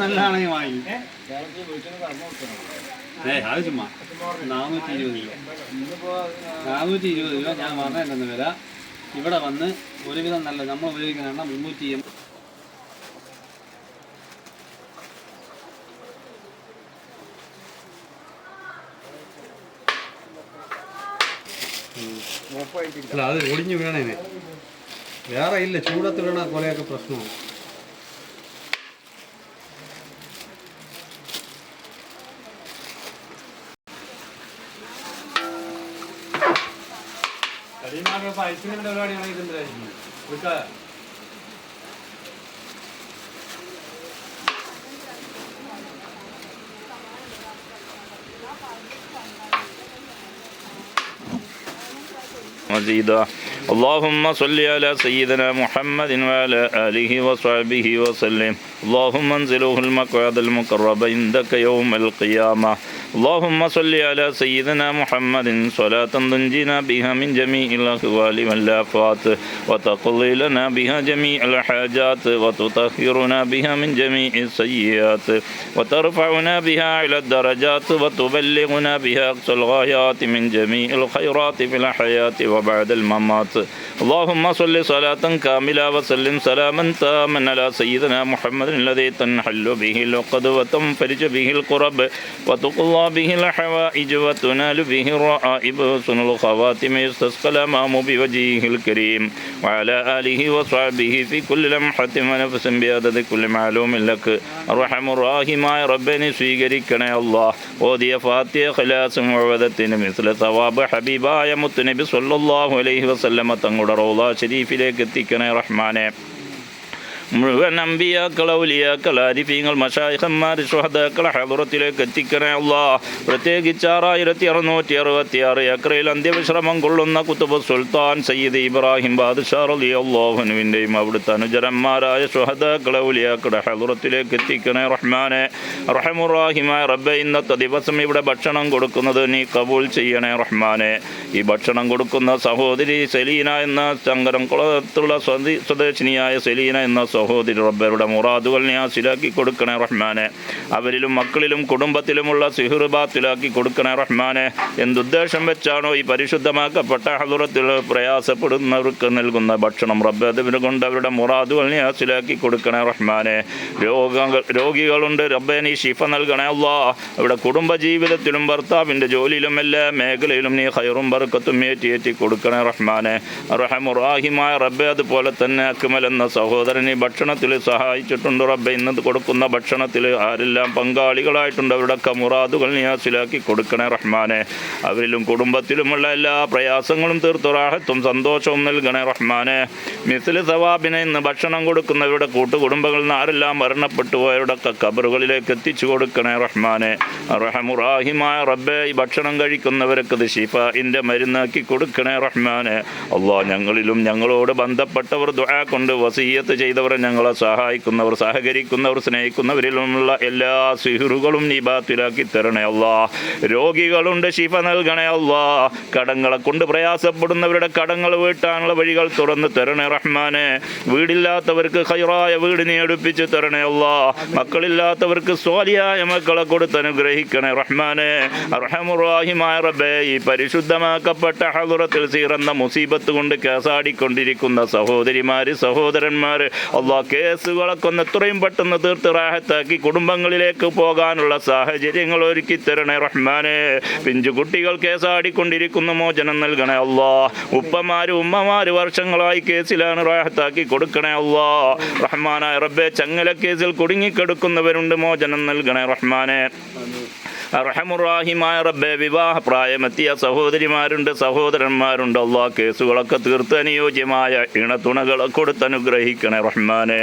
നല്ലതാണെങ്കിൽ വാങ്ങി. ഏ? അത് ചുമ്മാ. നാനൂറ്റി ഇരുപത് രൂപ നാനൂറ്റി ഇരുപത് രൂപ ഞാൻ പറഞ്ഞിരുന്ന വില ഇവിടെ വന്ന് ഒരുവിധം നല്ല നമ്മൾ ഉപയോഗിക്കുന്ന എണ്ണ മുന്നൂറ്റി എൺപത് അല്ല അത് ഒടിഞ്ഞു വേണേനെ. വേറെ ഇല്ല ചൂടത്ത് വീണ കൊലയൊക്കെ പ്രശ്നമാണ്. പരിപാടിയാണ് ഇതെന്തായിരിക്കും مزيدا اللهم صل على سيدنا محمد وعلى آله وصحبه وسلم اللهم انزله المقعد المقرب عندك يوم القيامة اللهم صل على سيدنا محمد صلاة تنجينا بها من جميع الأهوال والآفات وتقضي لنا بها جميع الحاجات وتطهرنا بها من جميع السيئات وترفعنا بها إلى الدرجات وتبلغنا بها أقصى الغايات من جميع الخيرات في الحياة وبعد الممات. اللهم صل صلاة كاملة وسلم سلاما تاما على سيدنا محمد الذي تنحل به العقد وتنفرج به القرب وتقضى تقضى به الحوائج وتنال به الرائب وحسن الخواتم يستسقى الأمام بوجهه الكريم وعلى آله وصحبه في كل لمحة ونفس بعدد كل معلوم لك أرحم الراحماയ റബ്ബിനെ സ്വീകരിക്കണേ അള്ളാഹ് ഓതിയ ഫാത്തിയ ഖലാസും മുഴുവദത്തിന് മിസ്ല സവാബ് ഹബീബായ മുത്തുനബി സല്ലാഹു അലൈഹി വസല്ലമ തങ്ങളുടെ റൗല ഷരീഫിലേക്ക് എത്തിക്കണേ റഹ്മാനെ മുഴുവൻ അമ്പിയാക്കൾ ഔലിയാക്കൾ ആരിഫീങ്ങൾ മഷായിഹന്മാർ ഷുഹദാക്കളെ ഹദറത്തിലേക്ക് എത്തിക്കണേ അല്ലാ പ്രത്യേകിച്ച് ആറായിരത്തി അറുന്നൂറ്റി അറുപത്തി ആറ് ഏക്കറയിൽ അന്ത്യവിശ്രമം കൊള്ളുന്ന കുത്തുബ് സുൽത്താൻ സയ്യിദ് ഇബ്രാഹിം ബാദ്ഷാ അലി അള്ളാഹുനുവിന്റെയും അവിടുത്തെ അനുചരന്മാരായ ഷുഹദാക്കളെ ഔലിയാക്കളുടെ ഹദറത്തിലേക്ക് എത്തിക്കണേ റഹ്മാനെ. റഹമുറാഹിമായ റബ്ബെ ഇന്നത്തെ ദിവസം ഇവിടെ ഭക്ഷണം കൊടുക്കുന്നത് നീ കബൂൽ ചെയ്യണേ റഹ്മാനെ. ഈ ഭക്ഷണം കൊടുക്കുന്ന സഹോദരി സെലീന എന്ന ചങ്കരം കുളത്തുള്ള സ്വദി സ്വദേശിനിയായ സെലീന എന്ന സഹോദരി റബ്ബരുടെ മുറാദുകൾ നീ ഹാസിലാക്കി കൊടുക്കണേ റഹ്മാനെ. അവരിലും മക്കളിലും കുടുംബത്തിലുമുള്ള സിഹിർ ബാത്തിലാക്കി കൊടുക്കണേ റഹ്മാനെ. എന്തുദ്ദേശം വെച്ചാണോ ഈ പരിശുദ്ധമാക്കപ്പെട്ട ഹദുറത്തിൽ പ്രയാസപ്പെടുന്നവർക്ക് നൽകുന്ന ഭക്ഷണം റബ്ബ് അതിന് കൊണ്ട് അവരുടെ മുറാദുകൾ നീ ഹാസിലാക്കി കൊടുക്കണേ റഹ്മാനെ. രോഗങ്ങൾ രോഗികളുണ്ട് റബ്ബെ നീ ഷിഫ നൽകണേ അള്ളാ അവിടെ കുടുംബ ജീവിതത്തിലും ഭർത്താവിന്റെ ജോലിയിലും എല്ലാ മേഖലയിലും നീ ഹൈറും ബർക്കത്തും ഏറ്റി കൊടുക്കണേ റഹ്മാനെ. റഹമുറാഹിമായ റബ്ബെ അതുപോലെ തന്നെ അക്മൽ എന്ന സഹോദരൻ ഈ ഭക്ഷണത്തിൽ സഹായിച്ചിട്ടുണ്ട് റബ്ബെ. ഇന്ന് കൊടുക്കുന്ന ഭക്ഷണത്തിൽ ആരെല്ലാം പങ്കാളികളായിട്ടുണ്ട് അവരുടെയൊക്കെ മുറാദുകൾ നിയാസിലാക്കി കൊടുക്കണേ റഹ്മാനെ. അവരിലും കുടുംബത്തിലുമുള്ള എല്ലാ പ്രയാസങ്ങളും തീർത്തു റാഹത്തും സന്തോഷവും നൽകണേ റഹ്മാനെ. മിസിൽ സവാബിനെ ഇന്ന് ഭക്ഷണം കൊടുക്കുന്നവരുടെ കൂട്ടുകുടുംബങ്ങളിൽ നിന്ന് ആരെല്ലാം മരണപ്പെട്ടു പോയവരുടെയൊക്കെ കബറുകളിലേക്ക് എത്തിച്ചു കൊടുക്കണേ റഹ്മാനെ. റഹമുറാഹിമായ റബ്ബെ ഈ ഭക്ഷണം കഴിക്കുന്നവരൊക്കെ ഇത് ഇന്റെ മരുന്നാക്കി കൊടുക്കണേ റഹ്മാനെ. അള്ളാഹ് ഞങ്ങളിലും ഞങ്ങളോട് ബന്ധപ്പെട്ടവർ ദുആ കൊണ്ട് വസീയത്ത് ചെയ്തവർ ഞങ്ങളെ സഹായിക്കുന്നവർ സഹകരിക്കുന്നവർ സ്നേഹിക്കുന്നവരിലുമുള്ള എല്ലാ സിഹിറുകളും നീ ബാത്തിലാക്കി തരണേ അല്ലാ. രോഗികളുണ്ട് ശിഫ നൽകണേ അല്ലാ. കടങ്ങളെ കൊണ്ട് പ്രയാസപ്പെടുന്നവരുടെ കടങ്ങൾ വീട്ടാനുള്ള വഴികൾ തുറന്ന് തരണേ റഹ്മാനെ. വീടില്ലാത്തവർക്ക് ഹൈറായ വീട് നീ അടുപ്പിച്ച് തരണേ അല്ലാ. മക്കളില്ലാത്തവർക്ക് സ്വാലിയായ മക്കളെ കൊടുത്ത് അനുഗ്രഹിക്കണേ റഹ്മാനെ. റബ്ബേ ഈ പരിശുദ്ധമാക്കപ്പെട്ട ഹലുറത്തിൽ സീറന്ന മുസീബത്ത് കൊണ്ട് കേസാടിക്കൊണ്ടിരിക്കുന്ന സഹോദരിമാര് സഹോദരന്മാര് അള്ളാഹ് കേസുകളൊക്കെ ഒന്ന് എത്രയും പെട്ടെന്ന് തീർത്ത് റാഹത്താക്കി കുടുംബങ്ങളിലേക്ക് പോകാനുള്ള സാഹചര്യങ്ങൾ ഒരുക്കി തരണേ റഹ്മാനെ. പിഞ്ചു കുട്ടികൾ കേസാടിക്കൊണ്ടിരിക്കുന്ന മോചനം നൽകണേ അള്ളാ. ഉപ്പമാര് ഉമ്മമാര് വർഷങ്ങളായി കേസിലാണ് റാഹത്താക്കി കൊടുക്കണേ അള്ളാ. റഹ്മാനായ റബ്ബെ ചങ്ങല കേസിൽ കുടുങ്ങിക്കെടുക്കുന്നവരുണ്ട് മോചനം നൽകണേ റഹ്മാനെ. റഹമുറാഹിമായ റബ്ബെ വിവാഹ പ്രായമെത്തിയ സഹോദരിമാരുണ്ട് സഹോദരന്മാരുണ്ട്. അള്ളാ കേസുകളൊക്കെ തീർത്ത് അനുയോജ്യമായ ഇണത്തുണകൾ കൊടുത്ത് അനുഗ്രഹിക്കണേ റഹ്മാനെ.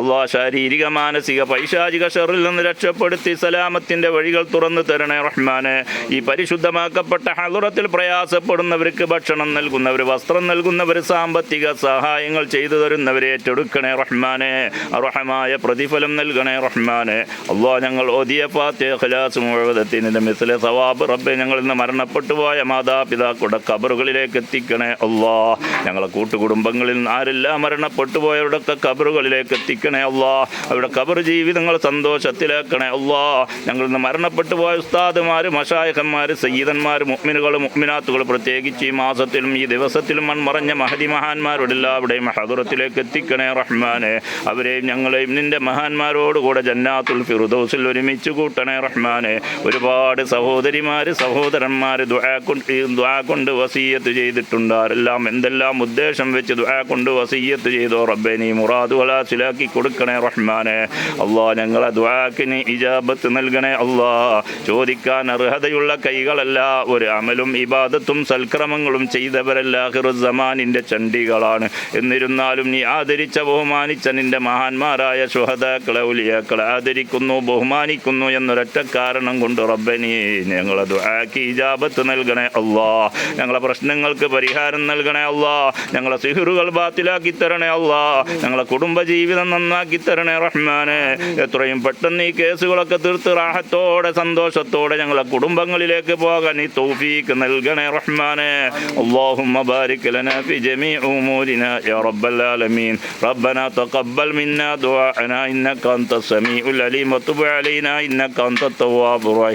അള്ളാ ശാരീരിക മാനസിക പൈശാചിക ഷെറിൽ നിന്ന് രക്ഷപ്പെടുത്തി സലാമത്തിന്റെ വഴികൾ തുറന്നു തരണേ റഹ്മാനെ. ഈ പരിശുദ്ധമാക്കപ്പെട്ട ഹലുറത്തിൽ പ്രയാസപ്പെടുന്നവർക്ക് ഭക്ഷണം നൽകുന്നവർ വസ്ത്രം നൽകുന്നവർ സാമ്പത്തിക സഹായങ്ങൾ ചെയ്തു തരുന്നവരെ ഏറ്റെടുക്കണേ റഹ്മാനെ. അർഹമായ പ്രതിഫലം നൽകണേ റഹ്മാനെ. അള്ളാ ഞങ്ങൾ ഓതിയ പാത്തേ ഖലാസ് മുഴുവൻ ത്തിന്റെ മിസ്ലെ സവാബ് റബ്ബെ ഞങ്ങളിൽ നിന്ന് മരണപ്പെട്ടു പോയ മാതാപിതാക്കളുടെ കബറുകളിലേക്ക് എത്തിക്കണേ അല്ലാ. ഞങ്ങളെ കൂട്ടുകുടുംബങ്ങളിൽ നിന്ന് ആരെല്ലാം മരണപ്പെട്ടു പോയവരുടെയൊക്കെ കബറുകളിലേക്ക് എത്തിക്കണേ അല്ലാ. അവരുടെ കബർ ജീവിതങ്ങൾ സന്തോഷത്തിലാക്കണേ അല്ലാ. ഞങ്ങളിൽ നിന്ന് മരണപ്പെട്ടു പോയ ഉസ്താദുമാർ മഷായഖന്മാർ സയ്യിദന്മാർ മുഅ്മിനുകൾ മുഅ്മിനാത്തുകൾ പ്രത്യേകിച്ച് ഈ മാസത്തിലും ഈ ദിവസത്തിലും മൺമറഞ്ഞ മഹതി മഹാന്മാരുടെ എല്ലാവരുടെയും ഹദറത്തിലേക്ക് എത്തിക്കണേ റഹ്മാനെ. അവരെയും ഞങ്ങളെയും നിന്റെ മഹാന്മാരോടുകൂടെ ജന്നാത്തുൽ ഫിറുദോസിൽ ഒരുമിച്ച് കൂട്ടണേ റഹ്മാനെ. ഒരുപാട് സഹോദരിമാർ സഹോദരന്മാർ ദുആ കൊണ്ട് വസീയത്ത് ചെയ്തിട്ടുണ്ട് ആരെല്ലാം എന്തെല്ലാം ഉദ്ദേശം വെച്ച് ദുആ കൊണ്ട് വസീയത്ത് ചെയ്തോ റബ്ബെ നീ മുറാദുകള ചിലാക്കി കൊടുക്കണേ റഹ്മാനെ. അള്ളാ ഞങ്ങളെ ദ്വാക്കിന് ഇജാബത്ത് നൽകണേ അള്ളാ. ചോദിക്കാൻ അർഹതയുള്ള കൈകളല്ല ഒരു അമലും ഇബാദത്തും സൽക്രമങ്ങളും ചെയ്തവരല്ല ഹിറുസമാനിന്റെ ചണ്ടികളാണ് എന്നിരുന്നാലും നീ ആദരിച്ച ബഹുമാനിച്ച നിന്റെ മഹാന്മാരായ ശുഹദാക്കളെ ഉലിയാക്കളെ ആദരിക്കുന്നു ബഹുമാനിക്കുന്നു എന്നൊരൊറ്റ കാരണം കൊണ്ട് റബ്ബനി ഞങ്ങളെ ദുആക്ക് ഇജാബത്ത് നൽകണേ അള്ളാ ഞങ്ങളെ പ്രശ്നങ്ങൾക്ക് പരിഹാരം നൽകണേ അള്ളാ ഞങ്ങളെ സിഹിറുകൾ ബാത്തിലാക്കി തരണേ അള്ളാ ഞങ്ങളെ കുടുംബ ജീവിതം നന്നാക്കി തരണേ റഹ്മാനെ എത്രയും പെട്ടെന്ന് ഈ കേസുകളൊക്കെ തീർത്ത് റാഹത്തോടെ സന്തോഷത്തോടെ ഞങ്ങളെ കുടുംബങ്ങളിലേക്ക് പോകാൻ നീ തൗഫീക്ക് നൽകണേ റഹ്മാനെ اللهم بارك لنا في جميع أمورنا يا رب العالمين ربنا تقبل منا دعاءنا إنك أنت السميع العليم وتب علينا إنك أنت التواب الرحيم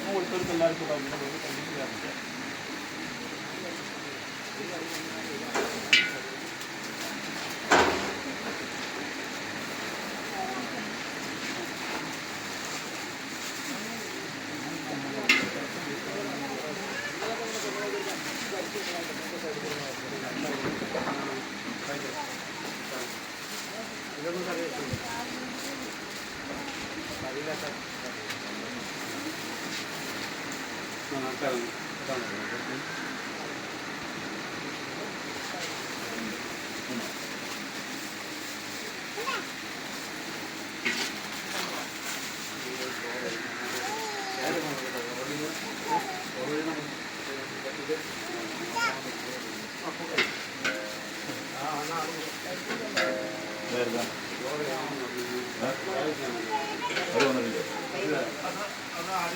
അപ്പം കൊടുത്തവർക്ക് എല്ലാവർക്കും ഉണ്ടാവും പിന്നെ വെറുതെ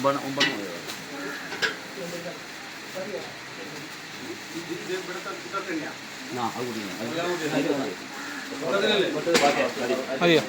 umban umban ya. Nah, aku dulu. മതിയോ